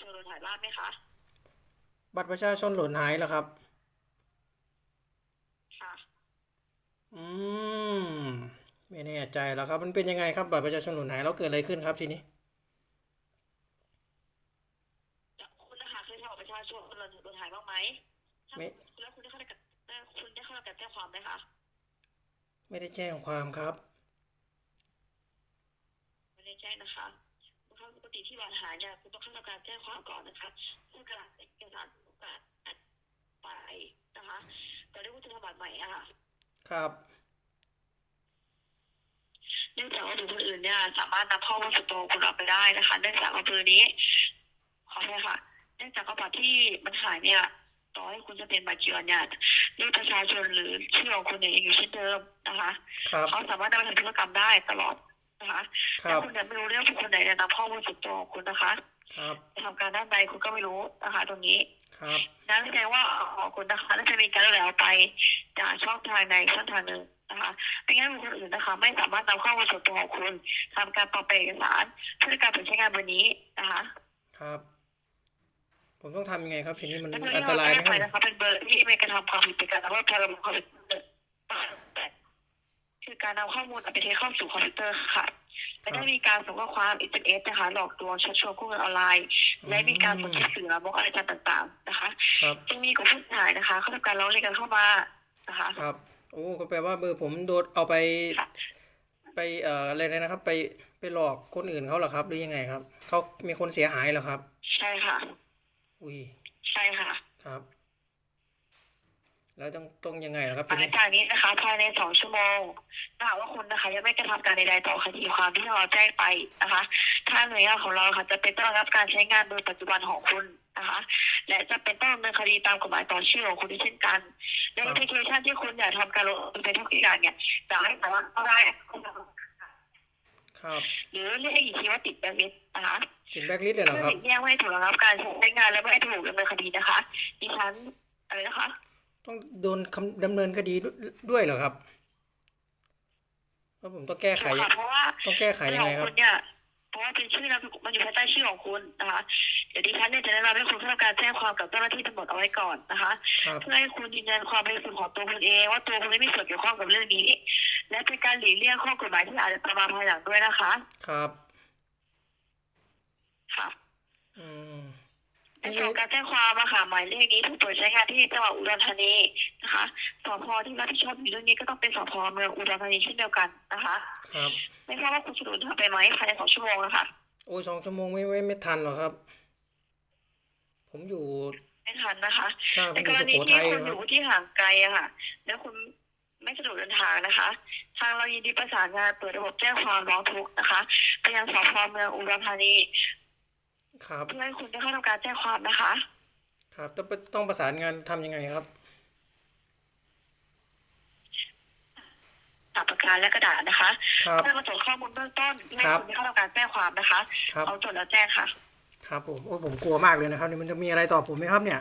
ชนหล่นหายบ้างไหมคะบัตรประชาชนหล่นหายแล้วครับ ค่ะ อืมไม่แน่ใจแล้วครับ มันเป็นยังไงครับบัตรประชาชนหล่นหายแล้วเกิดอะไรขึ้นครับทีนี้ แล้วคุณนะคะเคยทำบัตรประชาชนหล่นหล่นหายบ้างไหมถ้าไม่แล้วคุณได้เข้ากับแล้วคุณได้เข้ากับแจ้งความไหมคะไม่ได้แจ้งความครับ ไม่ได้แจ้งนะคะคุณเข้าปก ติที่บัตรหายเนี่ยคุณต้องเข้ากับการแจ้งความก่อนนะคะเพื่อการเอกสารการไปนะคะตอนนี้คุณจะทำบัตรใหม่อะค่ะครับเนื่องจากว่าบุคคลอื่นเนี่ยสามารถนำข้อมูลส่วนตัวของคุณออกไปได้นะคะ เนื่องจากว่าเบอร์นี้ ขอโทษค่ะ เนื่องจากว่าบัตรที่มันหายเนี่ยต่อให้คุณจะเป็นบัตรเจือนเนี่ยเลขประชาชนหรือชื่อของคุณเนี่ยยังอยู่เช่นเดิมนะคะครับเขาสามารถนำไปทำธุรกรรมได้ตลอด นะคะครัถ้าบคุณยังไม่รู้เรื่องบุคคลไหนเนี่ยนำข้อมูลส่วนตัวของคุณนะคะครับไปทำการด้านใดคุณก็ไม่รู้นะคะ ตรงนี้ครับนั่นแสดงว่าของคุณนะคะน่าจะมีการแล้วไปจากช่องทางใดช่องทางหนึ่งนะคะไม่งั้นบุคคลอื่นนะคะ ไม่สามารถนำข้อมูลส่วนตัวของคุณทำการปลอมแปลงเอกสารเพื่อการเปิดใช้งานวันนี้นะคะ ครับ ผมต้องทำยังไงครับทีนี้มันและเบอร์อันที่ตเรารายไหมแจ้งคไปรับนะคะเป็นเบอร์ที่ไม่กระทำความผิดเป็นการละเมิดพรบคอมพิวเตอร์คือ การนำข้อมูลอัปเดตเข้าสู่คอมพิวเตอร์ค่ะและได้มีการส่งข้อความอินเทอร์เน็ตนะคะ หลอกลวงชักชวนกู้เงินออนไลน์ และมีการส่งสื่อลามกอนาจารต่างๆนะคะครับจึงมีกลุ่มผู้เสียหายนะคะ เข้าทำการร้องเรียนกันเข้ามานะคะครับโอ้ก็แปลว่าเบอร์ผมโดนเอาไปค่ะไปเอ่ออะไรนะครับ ไปไปหลอกคนอื่นเขาเหรอครับ หรือยังไงครับเขามีคนเสียหายเหรอครับ ใช่ค่ะ อุ้ยใช่ค่ะ ครับ แล้วต้องต้องยังไงเหรอครับหลัทีงนี้จากนี้นะคะภายในสองชั่วโมงถ้าหากว่าคุณนะคะยังไม่กระทำการใดๆต่อคดีความที่เราแจ้งไปนะคะทางหน่วยงานของเราค่ะจะเป็นต้องรับการใช้งานโดยปัจจุบันของคุณนะคะและจะเป็นต้องดำเนินคดีตามกฎหมายต่อชื่อของคุณด้วยเช่นกันในแอปพลิเคชันที่คุณอยากทำการลงทุนในทุกอย่างเนี่ยจะให้สามารถเข้าได้ครับหรือเรียกอีกทีว่าติดแบงค์ลิสต์นะคะถึงแบล็คลิสต์เลยเหรอเพื่อครับหลีกเลี่ยงไม่ให้ถูกระงับการใช้งานและไม่ให้ถูกดำเนินคดีนะคะดิฉันอะไรนะคะ ต้องโดนคำดำเนินคดีด้วยเหรอครับแล้วผมต้องแก้ไขถูกค่ะเพราะว่าต้องแก้ไขยังไงคขรัอบณเนี่ยเพราะว่าเป็นชื่อนามสกุลมันอยู่ภายใต้ชื่อของคุณนะคะเดี๋ยวดิฉันเนี่ยจะแนะนำให้คุณเข้าทำการแจ้งความกับเจ้าหน้าที่ตำรวจเอาไว้ก่อนนะคะ ครับ เพื่อให้คุณยืนยันความบริสุทธิ์ของตัวคุณเองว่าตัวคุณไม่มีส่วนเกี่ยวข้องกับเรื่องนี้ และเป็นการหลีกเลี่ยงข้อกฎหมายที่อาจจะตามมาภายหลังด้วยนะคะ ครับ ค่ะ อืม ในส่วนของการแจ้งความอะค่ะหมายเลขนี้ถูกเปิดใช้งานที่จังหวัดอุดรธานีนะคะสพที่รับผิดชอบอยู่เรื่องนี้ก็ต้องเป็นสพเมืองอุดรธานีเช่นเดียวกันนะคะ ครับไม่ทราบว่าคุณสะดวกทำไปไหมภายในสองชั่วโมงนะคะโอ้ยสองชั่วโมงไม่ไม่ไม่ทันหรอกครับ ผมอยู่ ไม่ทันนะคะข้าผในมกอยู่รสุณีโขที่ทัยคุณคอรับ ยู่ที่ห่างไกลอะค่ะ แล้วคุณไม่สะดวกเดินทางนะคะ ทางเรายินดีประสานงานเปิดระบบแจ้งความร้องทุกข์นะคะไปยังสพเมืองอุดรธานี ครับเพื่อให้คุณได้เข้าทำการแจ้งความนะคะ ครับต้องต้องประสานงานทำยังไงครับตับปากกาและกระดาษนะคะครับเพื่อมาตรวจข้อมูลเบื้องต้นให้ครับคุณได้เข้าทำการแจ้งความนะคะครับเอาจดแล้วแจ้งค่ะ ครับผมโอ้ยผมกลัวมากเลยนะครับนี่มันจะมีอะไรต่อผมไหมครับเนี่ย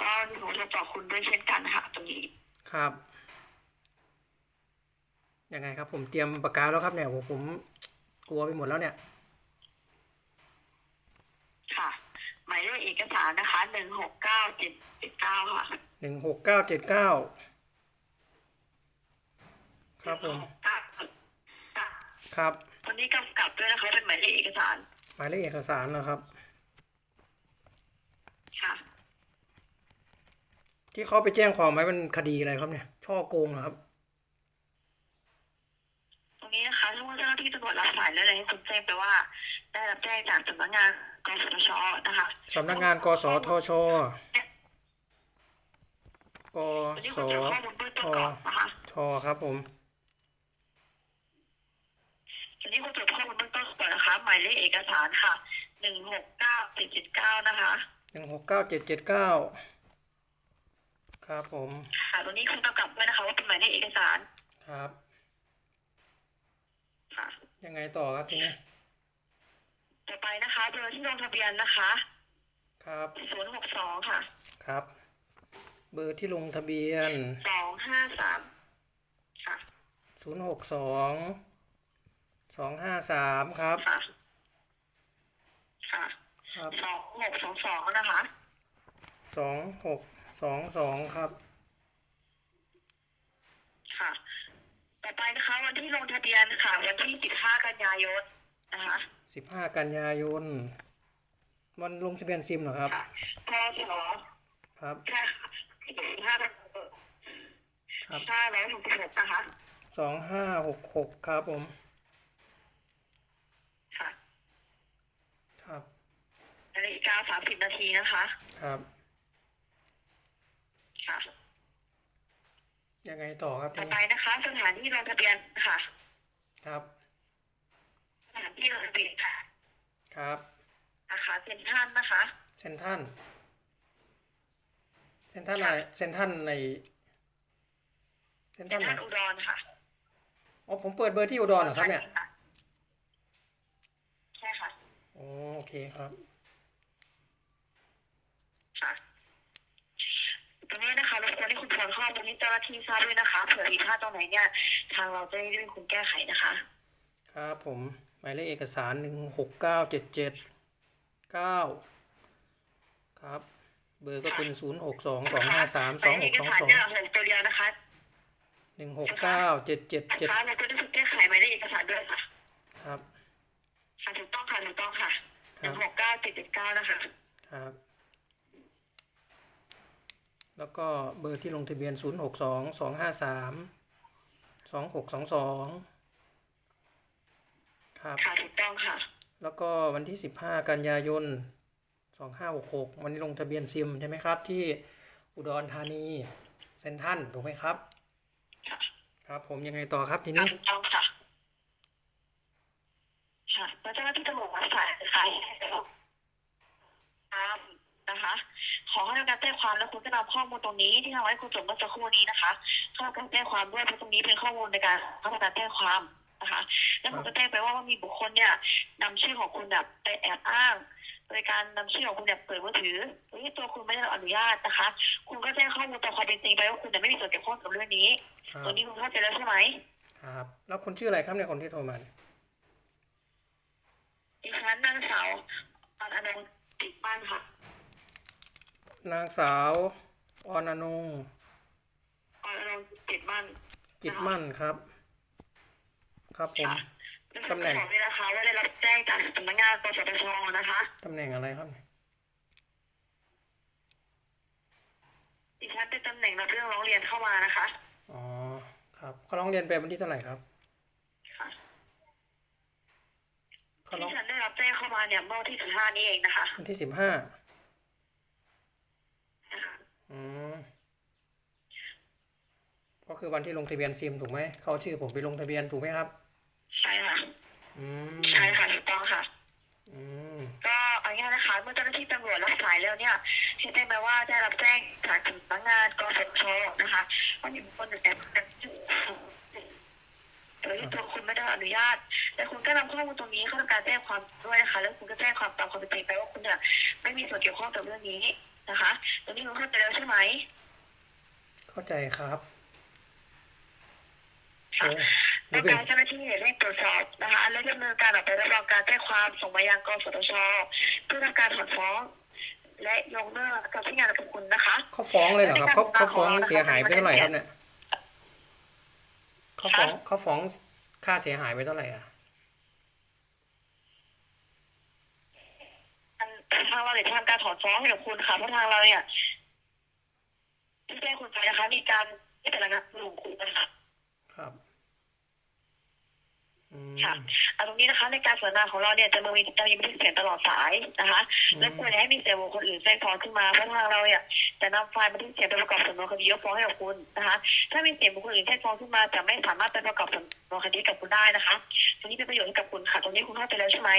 ก็หนูจะบอกคุณด้วยเช่นกันค่ะตรงนี้ ครับ ยังไงครับ ผมเตรียมปากกาแล้วครับเนี่ยโอ้ผม กลัวไปหมดแล้วเนี่ย ค่ะ หมายเลขเอกสารนะคะหนึ่งหกเก้าเจ็ดเจ็ดเก้าค่ะหนึ่งหกเก้าเจ็ดเก้าครับผม ค่ะครับวันนี้กำกับด้วยนะคะเป็นหมายเลขเอกสาร หมายเลขเอกสารนะครับ ค่ะ ที่เขาไปแจ้งความไว้มันคดีอะไรครับเนี่ย ช่อโกงเหรอครับตรง นี้นะคะถ้าว่าเจ้าหน้าที่ตำรวจรับสายแล้วเลยให้คุณแจ้งไปว่า ได้รับแจ้งจากสำนักงานกสทชนะคะสำนักงานกสทชกวันนี้สคุณตรวจข้อมูลเบื้องต้นก่อนนะคะชครับผม วันนี้คุณตรวจข้อมูลเบื้องต้นก่อนนะคะ หมายเลขเอกสารค่ะหนึ่งหกเก้าเจ็ดเจ็ดเก้านะคะหนึ่งหกเก้าเจ็ดเจ็ดเก้าครับผม ค่ะตรงนี้คุณกำกับด้วยนะคะ ว่าเป็นหมายเลขเอกสารครับค่ะ ยังไงต่อครับทีนี้ต่อไปนะคะเบอร์ที่ลงทะเบียนนะคะ ครับศูนย์หกสองค่ะ ครับ เบอร์ที่ลงทะเบียนสองห้าสามค่ะศูนย์หกสองสองห้าสามครับ ค่ะสองหกสองสองนะคะสองหกสองสองครับ ค่ะ ต่อไปนะคะวันที่ลงทะเบียนค่ะวันที่สิบห้ากันยายนนะคะสิบห้ากันยายนวันลงทะเบียนซิมเหรอครับค่ะพศครับใช่ค่ะสิบห้ากันครับห้าร้อยหกสิบหกนะคะสองห้าหกหกครับผมค่ะครับนาฬิกาสามสิบนาทีนะคะ ครับค่ะ ยังไงต่อครับทีต่อนี้ไปนะคะ สถานที่ลงทะเบียนค่ะ ครับสถานที่ลงทะเบียนค่ะ ครับอาคารเซ็นทรัลนะคะเซนทรันเซนทรันอะไรเซนทรันในเซนทเซ็รันนทไหนรัลอุดรค่ะอ๋อผมเปิดเบอร์ที่อุดรเหรอครับเนี่ยใช่ค่ะอ๋อโอเคครับ ค่ะ ตรงนี้นะคะ รบกวนให้คุณทวนข้อมูลให้เจ้าหน้าที่ทราบด้วยนะคะ เผื่อผิดพลาดตรงไหนเนี่ย ทางเราจะได้ช่วยคุณแก้ไขนะคะ ครับผม หมายเลขเอกสารหนึ่งหกเก้าเจ็ดเจ็ดเก้าครับ เบอร์ก็เป็นศูนย์หกสองสองห้าสามสองหกสองสองหมายเลขเอกสารเนี่ยหกตัวเดียวนะคะหนึ่งหกเก้าเจ็ดเจ็ดนะเจ็ดคะเราจะได้ถูกแก้ไขหมายเลขเอกสารด้วยค่ะครับค่ะถูกต้องค่ะถูกต้องค่ะหครันึ่บงหกเก้าเจ็ดเจ็ดเก้านะคะ ครับ แล้วก็เบอร์ที่ลงทะเบียนศูนย์หกสองสองห้าสามสองหกสองสองครับ ค่ะถูกต้องค่ะ แล้วก็วันที่สิบห้ากันยายนสองห้าหกหกวันนี้ลงทะเบียนซิมใช่ไหมครับ ที่อุดรธานีเซนทรันถูกไหมครับ ค่ะครับ ผมยังไงต่อครับทีค่ะนี้ ถูกต้องค่ะค่ะแล้วเจ้าหน้าที่ตำรวจรับสายนะคะครับนะคะ ขอให้ทำการแจ้งความแล้วคุณก็นำข้อมูลตรงนี้ที่ทางไว้คุณส่งเมื่อสักครู่นี้นะคะ เข้าการแจ้งความด้วยเพราะตรงนี้เป็นข้อมูลในการเข้าการแจ้งความนะคะ แล้วคุณก็แจ้งไปว่าว่ามีบุคคลเนี่ยนำชื่อของคุณแบบไปแอบอ้างโดยการนำชื่อของคุณแบบเปิดมือถือโดยที่ตัวคุณไม่ได้รับอนุญาตนะคะ คุณก็แจ้งข้อมูลตามความเป็นจริงไปว่าคุณเนี่ยไม่มีส่วนเกี่ยวข้องกับเรื่องนี้ครัตัวบนี้คุณเข้าใจแล้วใช่ไหมครับแล้วคุณชื่ออะไรครับเนี่ยคนที่โทรมาเนี่ยดิฉันนางสาวออนอนงติดบ้านค่ะ นางสาวออนอนงออนอนงติดบ้านจิตมั่นครับ ครับผมค่ะแล้วตำแหน่งบอกด้วยนะคะว่าได้รับแจ้งจากสำนักงานกสทชนะคะตำแหน่งอะไรครับเนี่ยดิฉันเป็นตำแหน่งรับเรื่องร้องเรียนเข้ามานะคะอ๋อครับเขาร้องเรียนไปวันที่เท่าไหร่ครับค่ะเขาร้องที่ฉันได้รับแจ้งเข้ามาเนี่ยเมื่อวันที่สิบห้านี้เองนะคะวันที่สิบห้า นะคะ อืม ก็คือวันที่ลงทะเบียนซิมถูกไหมเขาเอาชื่อผมไปลงทะเบียนถูกไหมครับ ใช่ค่ะ อืมใช่ค่ะถูกต้องค่ะ อืมก็เอาง่ายๆนะคะเมื่อเจ้าหน้าที่ตำรวจรับสายแล้วเนี่ยเชื่อได้ไหมว่าได้รับแจ้งจากสำนักงานกสทชนะคะว่ามีบุคคลหนึ่งแอบอ้างชื่อโดยที่ตัวคุณไม่ได้รับอนุญาต แต่คุณก็นำข้อมูลตรงนี้เข้าทำการแจ้งความด้วยนะคะ แล้วคุณก็แจ้งความตามความเป็นจริงไปว่าคุณเนี่ยไม่มีส่วนเกี่ยวข้องกับเรื่องนี้นะคะตรงนี้คุณเข้าใจแล้วใช่ไหม เข้าใจครับ ค่ะโอ้แล้นี่วเป็นการเจ้าหน้าที่เนี่ยได้ตรวจสอบนะคะ และดำเนินการออกไปรับรองการแจ้งความส่งมายังกสทชเพื่อทำการถอนฟ้อง และยกเลิกกับที่งานของคุณนะคะเขาฟ้องเลยเหรอครับเขาเขาฟ้องเสียหายไปเท่าไหร่ครับเนี่ยเขาฟ้องเขาฟ้องค่าเสียหายไปเท่าไหร่อะทางเราเนี่ยจะทำการถอนฟ้องให้กับคุณค่ะเพราะทางเราเนี่ยที่แจ้งคุณไปนะคะ มีการที่เป็นระงับหนุ่มคุณนะคะครับอืม ค่ะเอาตรงนี้นะคะในการสนทนาของเราเนี่ยจะมีจะมีบันทึกเสียงตลอดสายนะคะอืมและควรอย่าให้มีเสียงบุคคลอื่นแทรกซ้อนขึ้นมาเพราะทางเราเนี่ยจะนำไฟล์บันทึกเสียงไปประกอบสำนวนคดียกฟ้องให้กับคุณนะคะ ถ้ามีเสียงบุคคลอื่นแทรกซ้อนขึ้นมาจะไม่สามารถไปประกอบสำนวนคดีกับคุณได้นะคะตรงนี้เป็นประโยชน์ให้กับคุณค่ะตรงนี้คุณเข้าใจแล้วใช่ไหม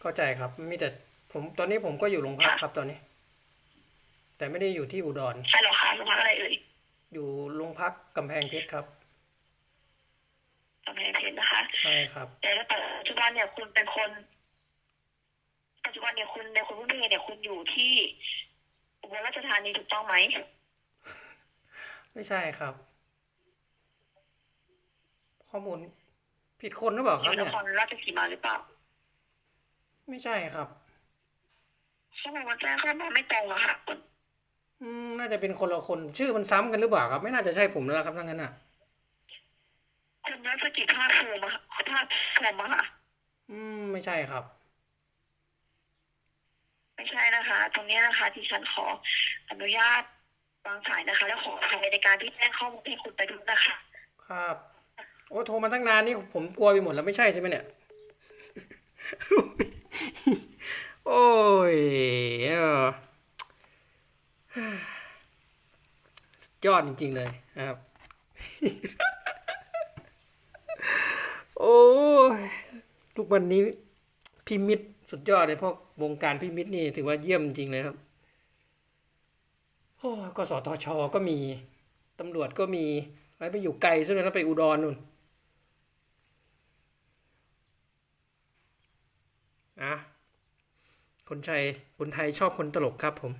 เข้าใจครับมีแต่ผมตอนนี้ผมก็อยู่โรงพักครับตอนนี้ แต่ไม่ได้อยู่ที่อุดรใช่เหรอคะโรงพักอะไรเอ่ยอยู่โรงพักกำแพงเพชรครับกำแพงเพชรนะคะ ใช่ครับ แต่ปัจจุบันเนี่ยคุณเป็นคน ปัจจุบันเนี่ยคุณในคุณพุ่มเพเนี่ยคุณอยู่ที่อุบลราชธานีถูกต้องไหม ไม่ใช่ครับ ข้อมูลผิดคนหรือเปล่าอครับยู่นเนี่ยครราชสีมาหรือเปล่าไม่ใช่ครับเขาบอกว่าแจ้งข้อมูลไม่ตรงอะค่ะคุณอืมน่าจะเป็นคนละคนชื่อมันซ้ำกันหรือเปล่าครับ ไม่น่าจะใช่ผมแล้วล่ะครับทั้งนั้นอะ คุณนักกิจภาคภูมิอะค่ะภาคภูมิอะค่ะ อืม ไม่ใช่ครับ ไม่ใช่นะคะ ตรงนี้นะคะที่ฉันขออนุญาตวางสายนะคะ และขออภัยในการที่แจ้งข้อมูลให้คุณไปด้วยนะคะ ครับ โอ้โทรมาตั้งนานนี่ผมกลัวไปหมดแล้วไม่ใช่ใช่ไหมเนี่ย โอ้ยเออสุดยอดจริง ๆ เลยนะครับ โอ้ทุกวันนี้พิมิตรสุดยอดเลยพวกวงการพิมิตรนี่ถือว่าเยี่ยมจริงเลยครับโอ้กสทชก็มีตำรวจก็มีไปไปอยู่ไกลซะเลยนะไปอุดรนู่นอะคนไทยคนไทยชอบคนตลกครับผม